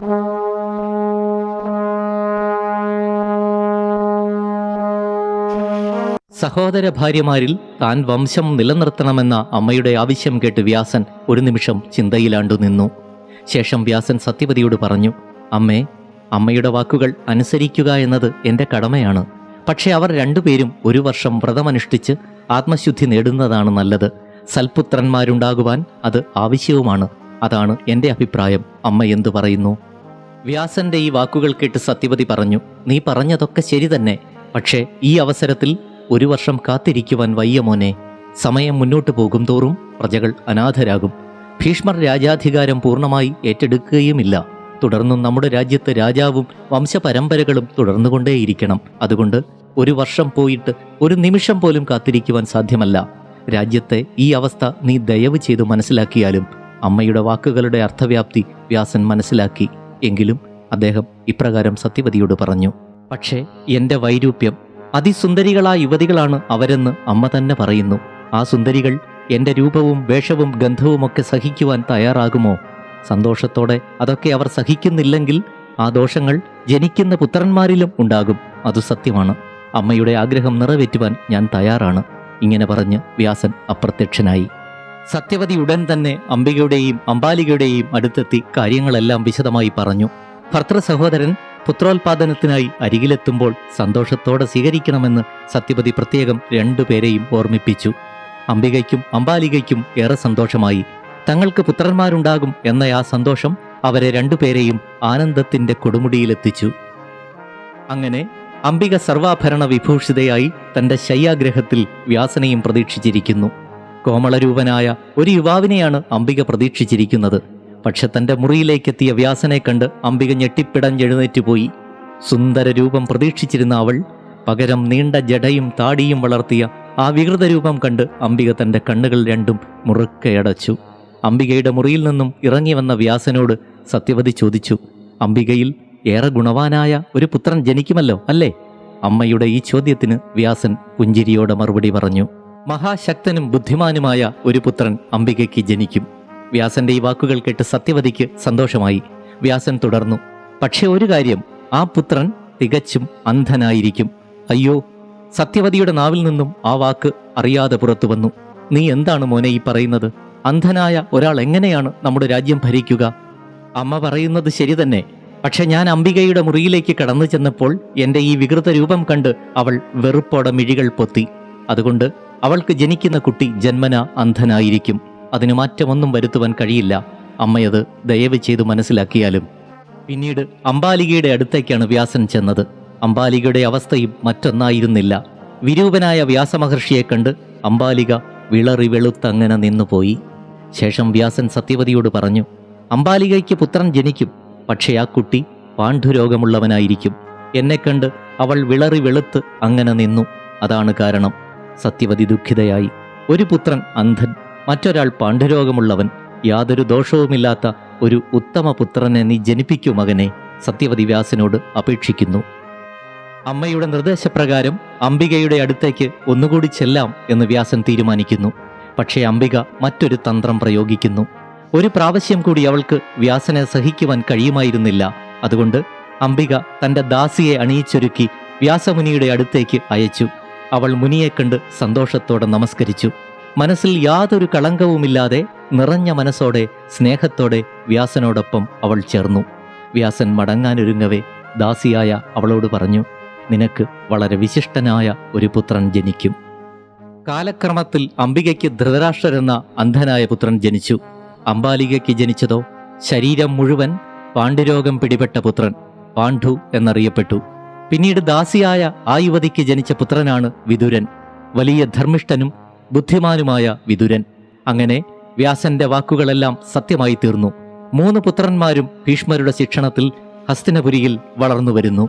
സഹോദര ഭാര്യമാരിൽ താൻ വംശം നിലനിർത്തണമെന്ന അമ്മയുടെ ആവശ്യം കേട്ട് വ്യാസൻ ഒരു നിമിഷം ചിന്തയിലാണ്ടു നിന്നു. ശേഷം വ്യാസൻ സത്യവതിയോട് പറഞ്ഞു അമ്മേ അമ്മയുടെ വാക്കുകൾ അനുസരിക്കുക എന്നത് എന്റെ കടമയാണ്. പക്ഷേ അവർ രണ്ടുപേരും ഒരു വർഷം വ്രതമനുഷ്ഠിച്ച് ആത്മശുദ്ധി നേടുന്നതാണ് നല്ലത്. സൽപുത്രന്മാരുണ്ടാകുവാൻ അത് ആവശ്യവുമാണ്. അതാണ് എന്റെ അഭിപ്രായം. അമ്മ എന്തു പറയുന്നു? വ്യാസന്റെ ഈ വാക്കുകൾ കേട്ട് സത്യവതി പറഞ്ഞു നീ പറഞ്ഞതൊക്കെ ശരി തന്നെ പക്ഷേ ഈ അവസരത്തിൽ ഒരു വർഷം കാത്തിരിക്കുവാൻ വയ്യ മോനെ. സമയം മുന്നോട്ട് പോകും തോറും പ്രജകൾ അനാഥരാകും. ഭീഷ്മർ രാജാധികാരം പൂർണമായി ഏറ്റെടുക്കുകയുമില്ല. തുടർന്നും നമ്മുടെ രാജ്യത്ത് രാജാവും വംശപരമ്പരകളും തുടർന്നുകൊണ്ടേയിരിക്കണം. അതുകൊണ്ട് ഒരു വർഷം പോയിട്ട് ഒരു നിമിഷം പോലും കാത്തിരിക്കുവാൻ സാധ്യമല്ല. രാജ്യത്തെ ഈ അവസ്ഥ നീ ദയവ് ചെയ്തു മനസ്സിലാക്കിയാലും അമ്മയുടെ വാക്കുകളുടെ അർത്ഥവ്യാപ്തി വ്യാസൻ മനസ്സിലാക്കി. എങ്കിലും അദ്ദേഹം ഇപ്രകാരം സത്യവതിയോട് പറഞ്ഞു പക്ഷേ എന്റെ വൈരൂപ്യം അതിസുന്ദരികളായ യുവതികളാണ് അവരെന്ന് അമ്മ തന്നെ പറയുന്നു. ആ സുന്ദരികൾ എന്റെ രൂപവും വേഷവും ഗന്ധവുമൊക്കെ സഹിക്കുവാൻ തയ്യാറാകുമോ? സന്തോഷത്തോടെ അതൊക്കെ അവർ സഹിക്കുന്നില്ലെങ്കിൽ ആ ദോഷങ്ങൾ ജനിക്കുന്ന പുത്രന്മാരിലും ഉണ്ടാകും. അത് സത്യമാണ്. അമ്മയുടെ ആഗ്രഹം നിറവേറ്റുവാൻ ഞാൻ തയ്യാറാണ് ഇങ്ങനെ പറഞ്ഞ് വ്യാസൻ അപ്രത്യക്ഷനായി. സത്യവതി ഉടൻ തന്നെ അംബികയുടെയും അംബാലികയുടെയും അടുത്തെത്തി കാര്യങ്ങളെല്ലാം വിശദമായി പറഞ്ഞു. ഭർത്തൃ സഹോദരൻ പുത്രോൽപാദനത്തിനായി അരികിലെത്തുമ്പോൾ സന്തോഷത്തോടെ സ്വീകരിക്കണമെന്ന് സത്യപതി പ്രത്യേകം രണ്ടുപേരെയും ഓർമ്മിപ്പിച്ചു. അംബികയ്ക്കും അംബാലികയ്ക്കും ഏറെ സന്തോഷമായി. തങ്ങൾക്ക് പുത്രന്മാരുണ്ടാകും എന്ന ആ സന്തോഷം അവരെ രണ്ടുപേരെയും ആനന്ദത്തിന്റെ കൊടുമുടിയിലെത്തിച്ചു. അങ്ങനെ അംബിക സർവാഭരണ വിഭൂഷിതയായി തന്റെ ശയ്യാഗ്രഹത്തിൽ വ്യാസനയും പ്രതീക്ഷിച്ചിരിക്കുന്നു. കോമളരൂപനായ ഒരു യുവാവിനെയാണ് അംബിക പ്രതീക്ഷിച്ചിരിക്കുന്നത്. പക്ഷെ തന്റെ മുറിയിലേക്കെത്തിയ വ്യാസനെ കണ്ട് അംബിക ഞെട്ടിപ്പിടഞ്ഞെഴുന്നേറ്റ് പോയി. സുന്ദര രൂപം പ്രതീക്ഷിച്ചിരുന്ന അവൾ പകരം നീണ്ട ജടയും താടിയും വളർത്തിയ ആ വികൃത രൂപം കണ്ട് അംബിക തന്റെ കണ്ണുകൾ രണ്ടും മുറുക്കയടച്ചു അംബികയുടെ മുറിയിൽ നിന്നും ഇറങ്ങി വന്ന വ്യാസനോട് സത്യവതി ചോദിച്ചു അംബികയിൽ ഏറെ ഗുണവാനായ ഒരു പുത്രൻ ജനിക്കുമല്ലോ അല്ലേ? അമ്മയുടെ ഈ ചോദ്യത്തിന് വ്യാസൻ പുഞ്ചിരിയോടെ മറുപടി പറഞ്ഞു. മഹാശക്തനും ബുദ്ധിമാനുമായ ഒരു പുത്രൻ അംബികയ്ക്ക് ജനിക്കും. വ്യാസന്റെ ഈ വാക്കുകൾ കേട്ട് സത്യവതിക്ക് സന്തോഷമായി. വ്യാസൻ തുടർന്നു പക്ഷേ ഒരു കാര്യം ആ പുത്രൻ തികച്ചും അന്ധനായിരിക്കും. അയ്യോ സത്യവതിയുടെ നാവിൽ നിന്നും ആ വാക്ക് അറിയാതെ പുറത്തു വന്നു. നീ എന്താണ് മോനെ ഈ പറയുന്നത്? അന്ധനായ ഒരാൾ എങ്ങനെയാണ് നമ്മുടെ രാജ്യം ഭരിക്കുക? അമ്മ പറയുന്നത് ശരി തന്നെ. പക്ഷെ ഞാൻ അംബികയുടെ മുറിയിലേക്ക് കടന്നു ചെന്നപ്പോൾ എന്റെ ഈ വികൃത രൂപം കണ്ട് അവൾ വെറുപ്പോടെ മിഴികൾ പൊത്തി. അതുകൊണ്ട് അവൾക്ക് ജനിക്കുന്ന കുട്ടി ജന്മന അന്ധനായിരിക്കും. അതിന് മാറ്റമൊന്നും വരുത്തുവാൻ കഴിയില്ല. അമ്മയത് ദയവ് ചെയ്ത് മനസ്സിലാക്കിയാലും. പിന്നീട് അംബാലികയുടെ അടുത്തേക്കാണ് വ്യാസൻ ചെന്നത്. അംബാലികയുടെ അവസ്ഥയും മറ്റൊന്നായിരുന്നില്ല. വിരൂപനായ വ്യാസമഹർഷിയെ കണ്ട് അംബാലിക വിളറി വെളുത്തങ്ങനെ നിന്നുപോയി. ശേഷം വ്യാസൻ സത്യവതിയോട് പറഞ്ഞു അംബാലികയ്ക്ക് പുത്രൻ ജനിക്കും. പക്ഷേ ആ കുട്ടി പാണ്ഡുരോഗമുള്ളവനായിരിക്കും. എന്നെ കണ്ട് അവൾ വിളറി വെളുത്ത് അങ്ങനെ നിന്നു. അതാണ് കാരണം. സത്യവതി ദുഃഖിതയായി. ഒരു പുത്രൻ അന്ധൻ മറ്റൊരാൾ പാണ്ഡുരോഗമുള്ളവൻ യാതൊരു ദോഷവുമില്ലാത്ത ഒരു ഉത്തമ പുത്രനെ നീ ജനിപ്പിക്കൂ മകനെ സത്യവതി വ്യാസനോട് അപേക്ഷിക്കുന്നു. അമ്മയുടെ നിർദ്ദേശപ്രകാരം അംബികയുടെ അടുത്തേക്ക് ഒന്നുകൂടി ചെല്ലാം എന്ന് വ്യാസൻ തീരുമാനിക്കുന്നു. പക്ഷേ അംബിക മറ്റൊരു തന്ത്രം പ്രയോഗിക്കുന്നു. ഒരു പ്രാവശ്യം കൂടി അവൾക്ക് വ്യാസനെ സഹിക്കുവാൻ കഴിയുമായിരുന്നില്ല. അതുകൊണ്ട് അംബിക തന്റെ ദാസിയെ അണിയിച്ചൊരുക്കി വ്യാസമുനിയുടെ അടുത്തേക്ക് അയച്ചു. അവൾ മുനിയെ കണ്ട് സന്തോഷത്തോടെ നമസ്കരിച്ചു. മനസ്സിൽ യാതൊരു കളങ്കവുമില്ലാതെ നിറഞ്ഞ മനസ്സോടെ സ്നേഹത്തോടെ വ്യാസനോടൊപ്പം അവൾ ചേർന്നു. വ്യാസൻ മടങ്ങാനൊരുങ്ങവേ ദാസിയായ അവളോട് പറഞ്ഞു നിനക്ക് വളരെ വിശിഷ്ടനായ ഒരു പുത്രൻ ജനിക്കും. കാലക്രമത്തിൽ അംബികയ്ക്ക് ധൃതരാഷ്ട്രരെന്ന അന്ധനായ പുത്രൻ ജനിച്ചു. അംബാലികയ്ക്ക് ജനിച്ചതോ ശരീരം മുഴുവൻ പാണ്ഡുരോഗം പിടിപെട്ട പുത്രൻ പാണ്ഡു എന്നറിയപ്പെട്ടു. പിന്നീട് ദാസിയായ ആ യുവതിക്ക് ജനിച്ച പുത്രനാണ് വിതുരൻ വലിയ ധർമ്മിഷ്ഠനും ബുദ്ധിമാനുമായ വിതുരൻ അങ്ങനെ വ്യാസന്റെ വാക്കുകളെല്ലാം സത്യമായി തീർന്നു മൂന്ന് പുത്രന്മാരും ഭീഷ്മരുടെ ശിക്ഷണത്തിൽ ഹസ്തിനപുരിയിൽ വളർന്നു വരുന്നു